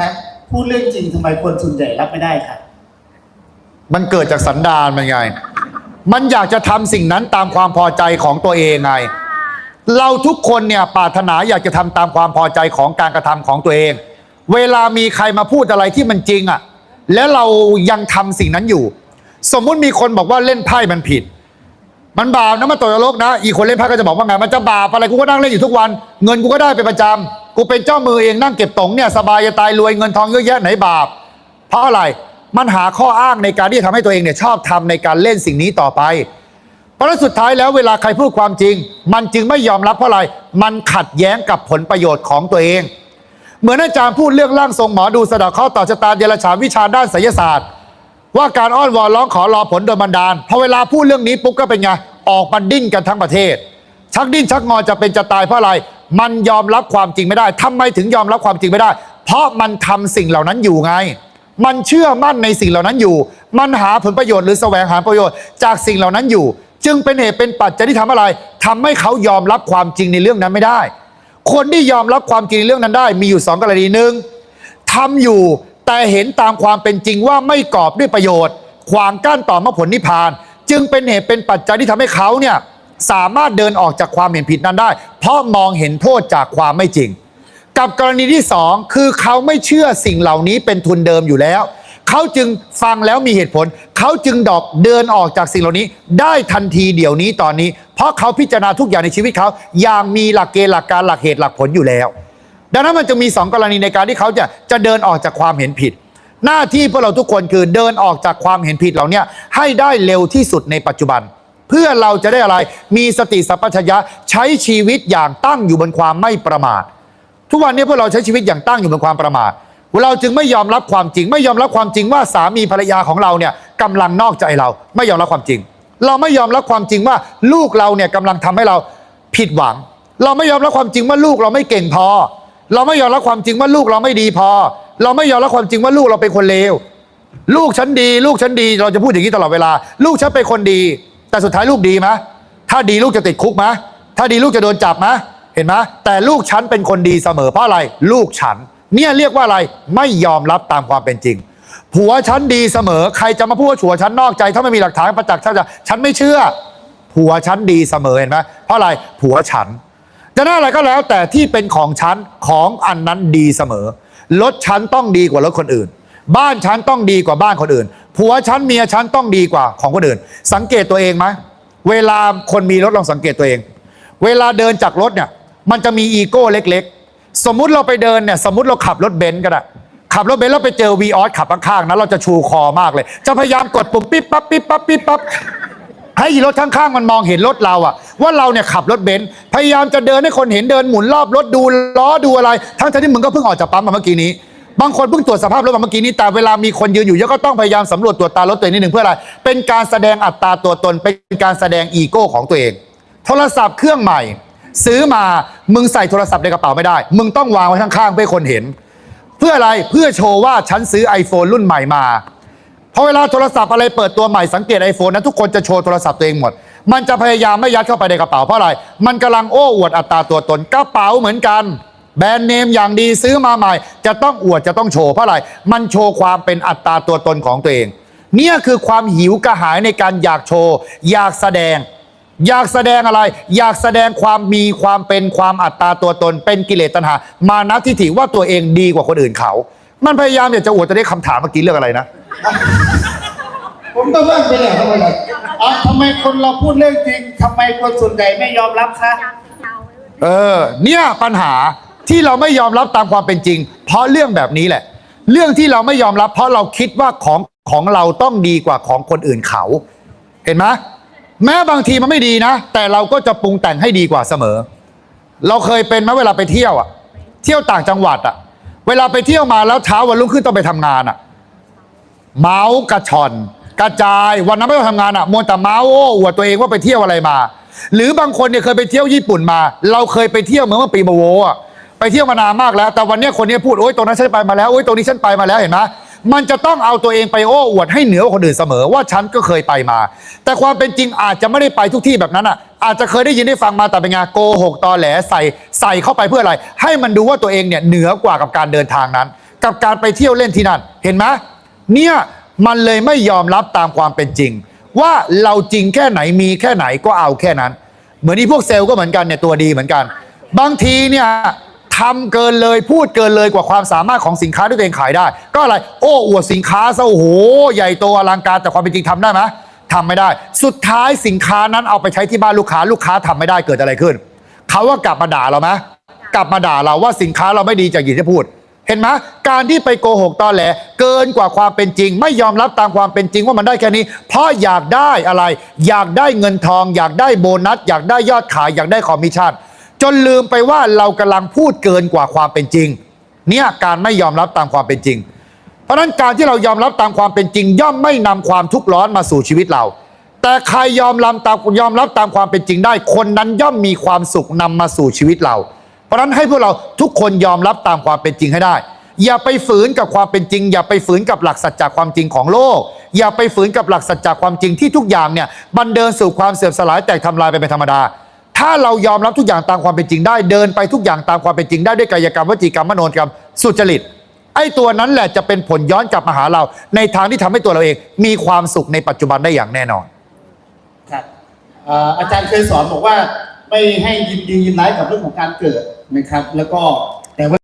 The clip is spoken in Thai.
คะพูดเรื่องจริงทำไมคนส่วนใหญ่รับไม่ได้คะมันเกิดจากสันดานมันไง มันอยากจะทำสิ่งนั้นตามความพอใจของตัวเองไง เราทุกคนเนี่ยปรารถนาอยากจะทำตามความพอใจของการกระทำของตัวเอง เวลามีใครมาพูดอะไรที่มันจริงอะ่ะ แล้วเรายังทำสิ่งนั้นอยู่ สมมุติมีคนบอกว่าเล่นไพ่มันผิด มันบาปนะมันตกนรกนะ อีกคนเล่นไพ่ก็จะบอกว่าไง มันจะบาปอะไรกูก็นั่งเล่นอยู่ทุกวัน เงินกูก็ได้เป็นประจำ กูเป็นเจ้ามือเองนั่งเก็บตงเนี่ยสบายจะตายรวยเงินทองเยอะแยะไหนบาป เพราะอะไรมันหาข้ออ้างในการที่จะทำให้ตัวเองเนี่ยชอบทำในการเล่นสิ่งนี้ต่อไป เพราะสุดท้ายแล้วเวลาใครพูดความจริง มันจึงไม่ยอมรับเพราะอะไร มันขัดแย้งกับผลประโยชน์ของตัวเอง เหมือนอาจารย์พูดเรื่องร่างทรงหมอดูสะเดาะเคราะห์ต่อชะตาเดรัจฉานวิชาด้านไสยศาสตร์ ว่าการอ้อนวอนร้องขอรอผลโดยบันดาลพอเวลาพูดเรื่องนี้ปุ๊บก็เป็นไงออกมาดิ้นกันทั้งประเทศ ชักดิ้นชักงอจะเป็นจะตายเพราะอะไร มันยอมรับความจริงไม่ได้ทำไมถึงยอมรับความจริงไม่ได้ เพราะมันทำสิ่งเหล่านั้นอยู่ไง มันเชื่อมั่นในสิ่งเหล่านั้นอยู่ มันหาผลประโยชน์หรือแสวงหาประโยชน์จากสิ่งเหล่านั้นอยู่ จึงเป็นเหตุเป็นปัจจัยที่ทำอะไรทำให้เขายอมรับความจริงในเรื่องนั้นไม่ได้ คนที่ยอมรับความจริงในเรื่องนั้นได้ มีอยู่สองกรณีหนึ่งทำอยู่แต่เห็นตามความเป็นจริงว่าไม่กอบด้วยประโยชน์ขวางกั้นต่อมรรคผลนิพพาน จึงเป็นเหตุเป็นปัจจัยที่ทำให้เขาเนี่ย สามารถเดินออกจากความเห็นผิดนั้นได้ เพราะมองเห็นโทษจากความไม่จริง กับกรณีที่สองคือเขาไม่เชื่อสิ่งเหล่านี้เป็นทุนเดิมอยู่แล้ว เขาจึงฟังแล้วมีเหตุผล เขาจึงดอกเดินออกจากสิ่งเหล่านี้ ได้ทันทีเดี๋ยวนี้ตอนนี้ เพราะเขาพิจารณาทุกอย่างในชีวิตเขาอย่างมีหลักเกณฑ์หลักการหลักเหตุหลักผลอยู่แล้ว ดังนั้นมันจะมีสองกรณีในการที่เขาจะจะเดินออกจากความเห็นผิดหน้าที่พวกเราทุกคนคือเดินออกจากความเห็นผิดเหล่านี้ให้ได้เร็วที่สุดในปัจจุบัน เพื่อเราจะได้อะไร มีสติสัพพัญญะใช้ชีวิตอย่างตั้งอยู่บนความไม่ประมาท ทุกวันนี้พวกเราใช้ชีวิตอย่างตั้งอยู่บนความประมาทเราจึงไม่ยอมรับความจริง ไม่ยอมรับความจริงว่าสามีภรรยาของเราเนี่ยกำลังนอกใจเรา ไม่ยอมรับความจริง เราไม่ยอมรับความจริงว่าลูกเราเนี่ยกำลังทำให้เราผิดหวัง เราไม่ยอมรับความจริงว่าลูกเราไม่เก่งพอ เราไม่ยอมรับความจริงว่าลูกเราไม่ดีพอ เราไม่ยอมรับความจริงว่าลูกเราเป็นคนเลวลูกฉันดี ลูกฉันดี เราจะพูดอย่างนี้ตลอดเวลา ลูกฉันเป็นคนดี แต่สุดท้ายลูกดีไหมถ้าดีลูกจะติดคุกไหมถ้าดีลูกจะโดนจับไหมเห็นไหมแต่ลูกฉันเป็นคนดีเสมอเพราะอะไร ลูกฉัน เนี่ยเรียกว่าอะไรไม่ยอมรับตามความเป็นจริง ผัวฉันดีเสมอ ใครจะมาพูดว่าผัวฉันนอกใจ ถ้าไม่มีหลักฐานประจักษ์ชัดฉันไม่เชื่อ ผัวฉันดีเสมอเห็นไหมเพราะอะไรผัวฉันจะน่าอะไรก็แล้ว แต่ที่เป็นของฉันของอันนั้นดีเสมอรถฉันต้องดีกว่ารถคนอื่น บ้านฉันต้องดีกว่าบ้านคนอื่น ผัวฉันเมียฉันต้องดีกว่าของคนอื่น สังเกตตัวเองไหมเวลาคนมีรถลองสังเกตตัวเอง เวลาเดินจากรถเนี่ย มันจะมีอีโก้เล็ก ๆ สมมุติเราไปเดินเนี่ย สมมติเราขับรถเบนซ์ก็ได้ขับรถเบนซ์แล้วไปเจอวีออสขับข้างๆนั้นเราจะชูคอมากเลย จะพยายามกดปุ่มปิ๊บปั๊บปิ๊บปั๊บปิ๊บปั๊บให้รถข้างๆมันมองเห็นรถเราอะว่าเราเนี่ยขับรถเบนซ์พยายามจะเดินให้คนเห็นเดินหมุนรอบรถดูล้อดูอะไร ทั้งที่มึงก็เพิ่งออกจากปั๊มมาเมื่อกี้นี้ บางคนเพิ่งตรวจสภาพรถมาเมื่อกี้นี้แต่เวลามีคนยืนอยู่เยอะก็ต้องพยายามสำรวจตรวจตารถตัวเองนิดหนึ่งเพื่ออะไร เป็นการแสดงอัตราตัวตน เป็นการแสดงอีโก้ของตัวเอง โทรศัพท์เครื่องใหม่ ซื้อมามึงใส่โทรศัพท์ในกระเป๋าไม่ได้ มึงต้องวางไว้ข้างๆเพื่อคนเห็น เพื่ออะไรเพื่อโชว์ว่าฉันซื้อ iPhone รุ่นใหม่มาพอเวลาโทรศัพท์อะไรเปิดตัวใหม่สังเกตไอโฟนนะทุกคนจะโชว์โทรศัพท์ตัวเองหมด มันจะพยายามไม่ยัดเข้าไปในกระเป๋าเพราะอะไร มันกำลังโอ้อวดอัตราตัวตนกระเป๋าเหมือนกัน แบรนด์เนมอย่างดีซื้อมาใหม่ จะต้องอวดจะต้องโชว์เพราะอะไร มันโชว์ความเป็นอัตราตัวตนของตัวเอง เนี่ยคือความหิวกระหายในการอยากโชว์ อยากแสดง อยากแสดงอะไร อยากแสดงความมีความเป็นความอัตตาตัวตน เป็นกิเลสตัณหา มานะทิฏฐิว่าตัวเองดีกว่าคนอื่นเขา มันพยายามอยากจะอวดจะได้คำถามเมื่อกี้เรื่องอะไรนะ ผมต้องเลิกไปเลยทำไมล่ะอะทำไมคนเราพูดเรื่องจริงทำไมคนส่วนใหญ่ไม่ยอมรับคะ เออ เนี่ยปัญหา ที่เราไม่ยอมรับตามความเป็นจริง เพราะเรื่องแบบนี้แหละ เรื่องที่เราไม่ยอมรับ เพราะเราคิดว่าของของเราต้องดีกว่าของคนอื่นเขา เห็นไหมแม้บางทีมันไม่ดีนะ แต่เราก็จะปรุงแต่งให้ดีกว่าเสมอ เราเคยเป็นไหมเวลาไปเที่ยวอะเที่ยวต่างจังหวัดอะเวลาไปเที่ยวมาแล้วเช้าวันรุ่งขึ้นต้องไปทำงานอะเมาส์กระชอน กระจายวันนั้นไม่ต้องทำงานอะมัวแต่เมาส์โอ้อวดตัวเองว่าไปเที่ยวอะไรมา หรือบางคนเนี่ยเคยไปเที่ยวญี่ปุ่นมา เราเคยไปเที่ยวเมื่อปีมาโวอะ ไปเที่ยวมานานมากแล้ว แต่วันนี้คนนี้พูดโอ๊ยตรงนั้นฉันไปมาแล้วโอ๊ยตรงนี้ฉันไปมาแล้วเห็นไหมมันจะต้องเอาตัวเองไปโอ้อวดให้เหนือคนอื่นเสมอว่าฉันก็เคยไปมา แต่ความเป็นจริงอาจจะไม่ได้ไปทุกที่แบบนั้นอะ อาจจะเคยได้ยินได้ฟังมาแต่เป็นไงโกหกตอแหลใส่ใส่เข้าไปเพื่ออะไร ให้มันดูว่าตัวเองเนี่ยเหนือกว่ากับการเดินทางนั้น กับการไปเที่ยวเล่นที่นั่น เห็นไหมเนี่ยมันเลยไม่ยอมรับตามความเป็นจริง ว่าเราจริงแค่ไหนมีแค่ไหนก็เอาแค่นั้น เหมือนที่พวกเซลล์ก็เหมือนกันเนี่ยตัวดีเหมือนกัน บางทีเนี่ย ทำเกินเลยพูดเกินเลยกว่าความสามารถของสินค้าที่ตัวเองขายได้ ก็อะไร โอ้อวดสินค้าซะโอ้โห ใหญ่โตอลังการแต่ความเป็นจริงทำได้ไหมทำไม่ได้ สุดท้ายสินค้านั้นเอาไปใช้ที่บ้านลูกค้าลูกค้าทำไม่ได้เกิดอะไรขึ้นเขาว่ากลับมาด่าเราไหมกลับมาด่าเราว่าสินค้าเราไม่ดีจากหยินที่พูด เห็นไหมการที่ไปโกหกตอแหลเกินกว่าความเป็นจริง ไม่ยอมรับตามความเป็นจริงว่ามันได้แค่นี้ เพราะอยากได้อะไร อยากได้เงินทอง อยากได้โบนัส อยากได้ยอดขายอยากได้คอมมิชชั่น จนลืมไปว่าเรากำลังพูดเกินกว่าความเป็นจริง เนี่ยการไม่ยอมรับตามความเป็นจริง เพราะนั้นการที่เรายอมรับตามความเป็นจริง ย่อมไม่นำความทุกข์ร้อนมาสู่ชีวิตเรา แต่ใครยอมรับตามยอมรับตามความเป็นจริงได้ คนนั้นย่อมมีความสุขนำมาสู่ชีวิตเรา เพราะนั้นให้พวกเราทุกคนยอมรับตามความเป็นจริงให้ได้ อย่าไปฝืนกับความเป็นจริง อย่าไปฝืนกับหลักสัจจะความจริงของโลก อย่าไปฝืนกับหลักสัจจะความจริงที่ทุกอย่างเนี่ยบันเดินสู่ความเสื่อมสลายแตกทำลายไปเป็นธรรมดา ถ้าเรายอมรับทุกอย่างตามความเป็นจริงได้ เดินไปทุกอย่างตามความเป็นจริงได้ด้วยกายกรรมวจีกรรมมโนกรรมสุจริตไอ้ตัวนั้นแหละจะเป็นผลย้อนกลับมาหาเรา ในทางที่ทำให้ตัวเราเอง มีความสุขในปัจจุบันได้อย่างแน่นอน ครับเอ่ออาจารย์เคยสอนบอกว่าไม่ให้ยินดียินร้ายกับเรื่องของการเกิดนะครับ แล้วก็แต่ว่า